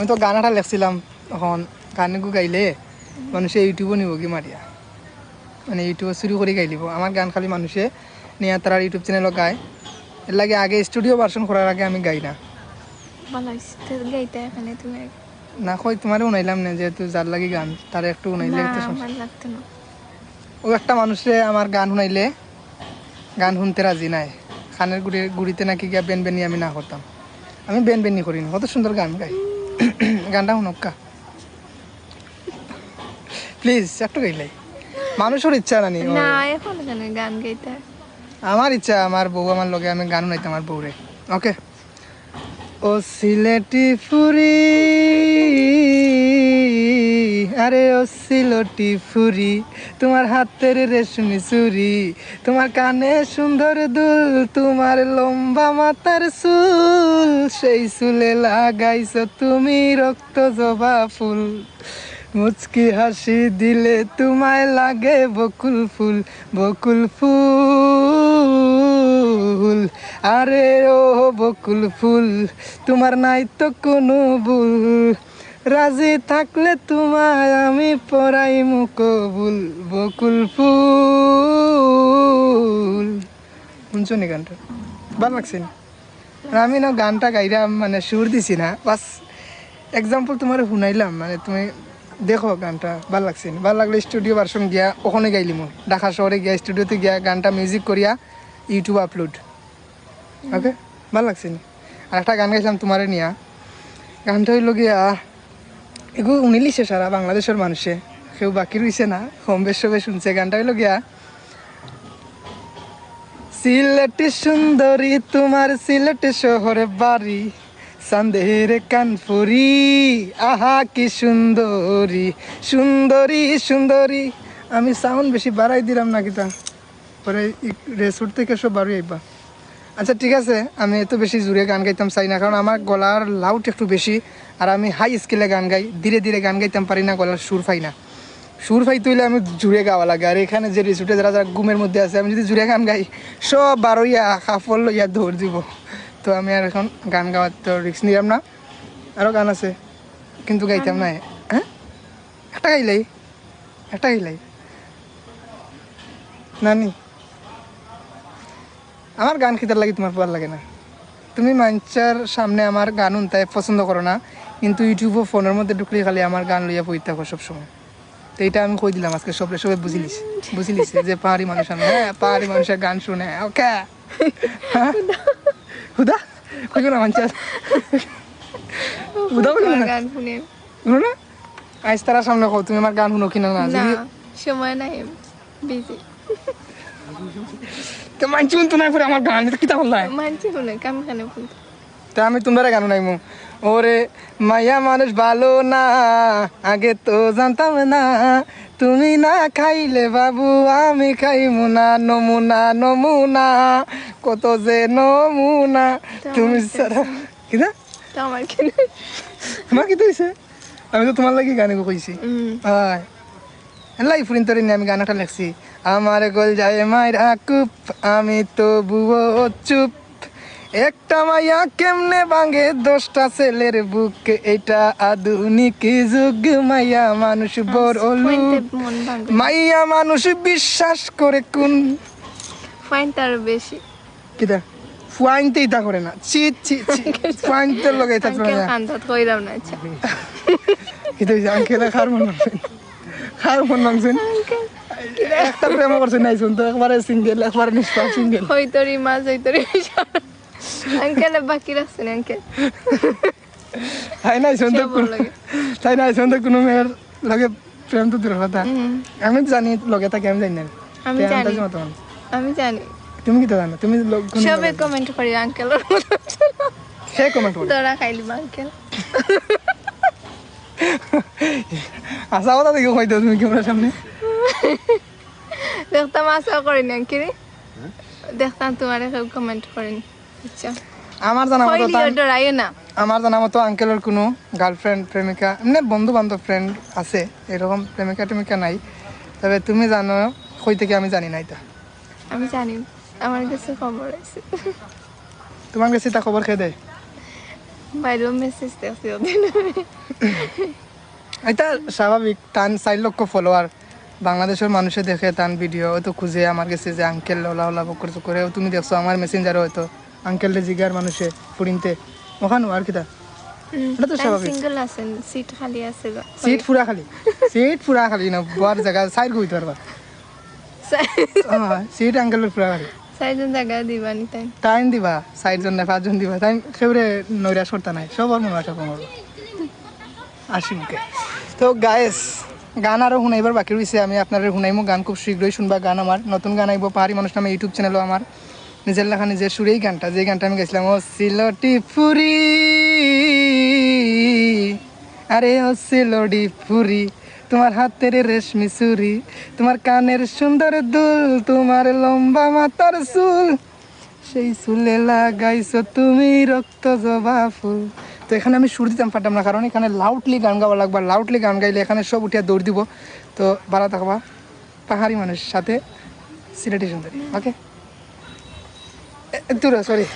আমি তো গান এটা লেখছিলাম তখন গান গু গাইলে মানুষে ইউটিউবও নিব কি মারিয়া মানে ইউটিউব শুরু করে গাইলিব আমার গান খালি মানুষে নিয়ে তারা ইউটিউব চ্যানেলও গায়। এর লাগে আগে স্টুডিও ভার্সন করার আগে আমি গাই না। তুমি না কই তোমারও উনাইলাম না যেহেতু যার লাগে গান তার একটু উনাইলে ও একটা মানুষে আমার গান শুনাইলে গান শুনতে রাজি নাই। খানের গুড়ি গুড়িতে নাকি গিয়া বেন বেনি আমি না করতাম আমি বেন বেনি করি না কত সুন্দর গান গাই গানটা শুনক্কা প্লিজ একটু গাইলাই মানুষের ইচ্ছা নানি। না এখন কেন গান গাইতে? আমার ইচ্ছা আমার বউ আমার লগে আমি গান নাইতে আমার বউরে। ওকে ও সিলেটি ফুরি। আরে ও সিলটি ফুরি তোমার হাতের রেশমি চুরি, তোমার কানে সুন্দর দুল, তোমার লম্বা মাথার চুল, সেই চুলে লাগাইছ তুমি রক্ত জবা ফুল। মুচকি হাসি দিলে তোমায় লাগে বকুল ফুল বকুল ফুল। আরে ও বকুল ফুল, তোমার নাই তো কোনো ভুল। রাজি থাকলে তোমায় আমি পড়াই মুকবুল বকুল ফুল। শুনছো নি গানটা? ভালো লাগছে? আমি না গানটা গাইলাম মানে সুর দিছি না। বাস এক্সাম্পল তোমার শুনাইলাম মানে তুমি দেখো গানটা ভালো লাগছে না? ভালো লাগলে স্টুডিও ভার্সন গিয়া ওখানে গাইলি মো ঢাকা শহরে গিয়া স্টুডিওতে গিয়া গানটা মিউজিক করিয়া ইউটিউব আপলোড ওকে ভালো লাগছে না? আর একটা গান গাইছিলাম তোমারে নিয়া। গানটা হইল গিয়া এগুলো উনিলিছে সারা বাংলাদেশের মানুষে। কেউ বাকি রইছে না হোম বেশ সবে শুনছে, গানটা হইল গিয়া। সিলেটি সুন্দরী, তোমার সিলেট শহরে বাড়ি সন্দেহের কানপুরি, আহা কি সুন্দরী সুন্দরী সুন্দরী। আমি সাউন্ড বেশি বাড়াই দিলাম না কিতা, পরে রেসুর থেকে সব বাড়ি আইবা। আচ্ছা ঠিক আছে, আমি এত বেশি জোরে গান গাইতাম চাই না, কারণ আমার গলার লাউড একটু বেশি। আর আমি হাই স্কেলে গান গাই ধীরে ধীরে গান গাইতাম পারি না গলার সুর পাই না। সুর পাই তুইলে আমি জুড়ে গাওয়া লাগে। আর এখানে যে রিসুটে যারা যারা ঘুমের মধ্যে আছে আমি যদি জুড়ে গান গাই সব বারোইয়া কাপড় লইয়া দৌড় দিব। তো আমি আর এখন গান গাওয়ার তো রিক্স নিলাম না। আরও গান আছে কিন্তু গাইতাম না হ্যাঁ? একটা গাইলাই একটা গাইলাই। নানি আমার গান খিতার লাগে তোমার ভালো লাগে না। তুমি মানুষের সামনে আমার গান উনতায় পছন্দ করো না। কিন্তু ইউটিউব ও ফোনের মধ্যে ঢুকলে খালি আমার গান লইয়া পড়তে থাকো সবসময়। তো এটা আমি কই দিলাম আজকে সবাই সবাই বুঝিলিস বুঝিলিস যে পাহাড়ি মানুষ আমি। হ্যাঁ পাহাড়ি মানুষের গান শুনে ওকে। হ্যাঁ? হুদা? কই না মানুষ হুদা বলি না? গান শুনে। শুনো না? আজ তারা সামনে কও তুমি আমার গান শুনো কিনা না? সময় নাই বিজি তো মানছি শুনতো না করে আমার গান কিতা বললাই মানছি শুনে কাম খানে তা আমি তোমরা গান নাই মু ওরে মায়া মানুষ ভালো না আগে তো জানতাম না। তুমি না খাইলে বাবু আমি খাইমু না নমুনা নমুনা কত যে নমুনা। তুমি কিনা আমার কি হইছে? আমি তো তোমার লাগি গানে কইছি। হয়। লাই ফুরিন তরি আমি গানাটা লেখছি। আমার গোল যায় মায়ের আকুপ আমি তো বুয়ো চুপ। একটা মাইয়া কেমনে ভাঙে? দশটা ছেলের বুক এটা আধুনিক যুগ। মাইয়া মানুষ বড় লোক। মন মাইয়া মানুষ বিশ্বাস করে কোন? আরও বেশি। কিটা ফুয়াইনতেই তা করে না। চি চি চি লগে থাকবে না। কান্দাত কইরাম না আচ্ছা। আঙ্কেলে খার মন খার মন মাংসেন একটা প্রেম করছে নাই শুন তো? একবারে সিঙ্গেল একবারে নিষ্পাপ সিঙ্গেল হইতরি মাছ হইতরি। আঙ্কেল বাকি রাখছেন আঙ্কেল তাই নাই শুন তো সে তাই নাই শুন কোনো মেয়ের লগে প্রেম তো দূরের কথা আমি তো জানি লগে থাকি আমি জানি না আমি জানি। আমি জানি তুমি কি তো জানো তুমি সবে কমেন্ট করি আঙ্কেল সে কমেন্ট করে তোরা খাইলি আঙ্কেল আশা কথা দেখি হয়তো তুমি ক্যামেরার সামনে দেখতাম আশা করিনি আঙ্কেল দেখতাম তোমার কমেন্ট করেনি আচ্ছা। আমার জানা মতো আমার জানা মতো আঙ্কেলের কোনো গার্লফ্রেন্ড প্রেমিকা এমনি বন্ধু বান্ধব ফ্রেন্ড আছে এরকম প্রেমিকা টেমিকা নাই। তবে তুমি জানো কই থেকে আমি জানি না এটা। আমি জানি আমার কাছে খবর আছে। তোমার কাছে তা খবর খেয়ে দেয়? বাইরেও মেসেজ দেখছি ওদিন এটা স্বাভাবিক তান চার লক্ষ ফলোয়ার বাংলাদেশের মানুষে দেখে তান ভিডিও হয়তো খুঁজে আমার কাছে যে আঙ্কেল ওলা ওলা বকর করে তুমি দেখছ আমার মেসেঞ্জারে হয়তো। আঙ্কেল জিগার মানুষে ফুরিনতে ওখানে আর কিতা? এটা তো স্বাভাবিক। সিঙ্গেল আছেন সিট খালি আছে সিট ফুরা খালি। সিট ফুরা খালি না বার জায়গা সাইড কইতে পারবা। সিট আঙ্কেলের ফুরা খালি। চাৰিজন জাগা দিবা নি তাই। টাইম দিবা চাৰিজন নে পাঁচজন দিবা। টাইম নাই মন তো গায়েস গান আরও শুনাইবার বাকি রয়েছে আমি আপনার শুনাইমো। গান খুব শীঘ্রই শুনবা গান আমার। নতুন গান আইব পাহাড়ি মানুষ নামে ইউটিউব চ্যানেলও আমার। নিজের লেখা নিজের সুরেই গানটা, যে গানটা আমি গেছিলাম ও সিলটি ফুরি। আরে ও সিলটি ফুরি, তোমার হাতের রেশমি চুরি তোমার কানের সুন্দর দুল, তোমার লম্বা মাথার চুল। সেই চুলে লাগাইছো তুমি রক্ত জবা ফুল। তো এখানে আমি সুর দিতাম পারতাম না, কারণ এখানে লাউডলি গান গাওয়া লাগবে লাউডলি গান গাইলে এখানে সব উঠিয়া দৌড় দিব। তো ভালো থাকবা পাহাড়ি মানুষ সাথে সিলেটি সুন্দরী ওকে দূর সরি